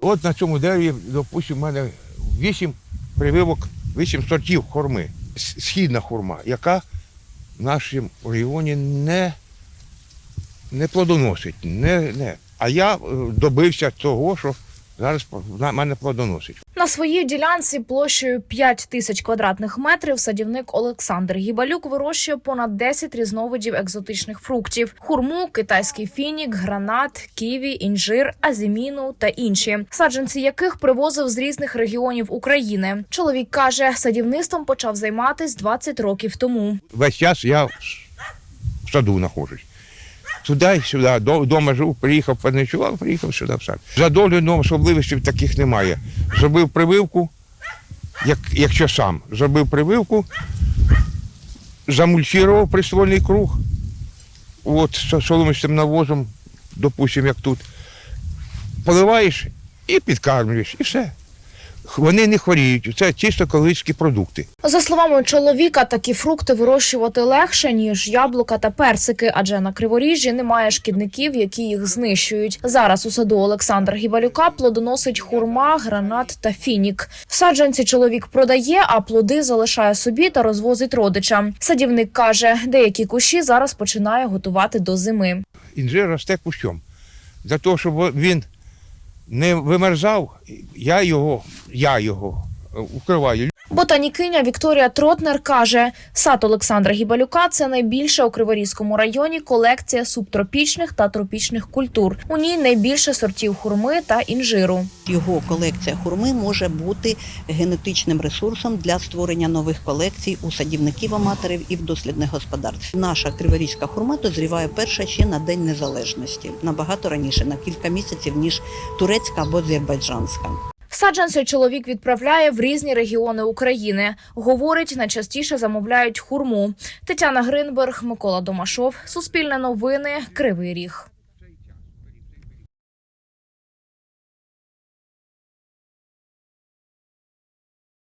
От на цьому дереві, допустимо, в мене вісім прививок, вісім сортів хорми. Східна хурма, яка в нашому регіоні не, не плодоносить. Не, не. А я е, добився того, що зараз в мене плодоносить. На своїй ділянці площею 5 тисяч квадратних метрів садівник Олександр Гібалюк вирощує понад 10 різновидів екзотичних фруктів: хурму, китайський фінік, гранат, ківі, інжир, азіміну та інші, саджанці яких привозив з різних регіонів України. Чоловік каже, садівництвом почав займатись 20 років тому. Весь час я в саду знаходжусь. Туди сюди, вдома жив, приїхав, поночував, приїхав сюди в сад. За доглядом особливостей таких немає. Зробив прививку, як, якщо сам, зробив прививку, замульчував приствольний круг, от соломистим навозом, допустимо, як тут. Поливаєш і підкармлюєш, і все. Вони не хворіють. Це чисто екологічні продукти. За словами чоловіка, такі фрукти вирощувати легше ніж яблука та персики, адже на криворіжжі немає шкідників, які їх знищують. Зараз у саду Олександра Гібалюка плодоносить хурма, гранат та фінік. Саджанці чоловік продає, а плоди залишає собі та розвозить родичам. Садівник каже, деякі кущі зараз починає готувати до зими. інжир росте кущом. Для того, щоб він не вимерзав, я його, я його е, укриваю. Ботанікиня Вікторія Тротнер каже, сад Олександра Гібалюка це найбільша у Криворізькому районі колекція субтропічних та тропічних культур. У ній найбільше сортів хурми та інжиру. Його колекція хурми може бути генетичним ресурсом для створення нових колекцій у садівників-аматорів і в дослідних господарств. Наша криворізька хурма дозріває перша ще на День Незалежності, набагато раніше, на кілька місяців, ніж турецька або азербайджанська. Саджанці чоловік відправляє в різні регіони України. Говорить, найчастіше замовляють хурму. Тетяна Гринберг, Микола Домашов, Суспільне новини, Кривий Ріг.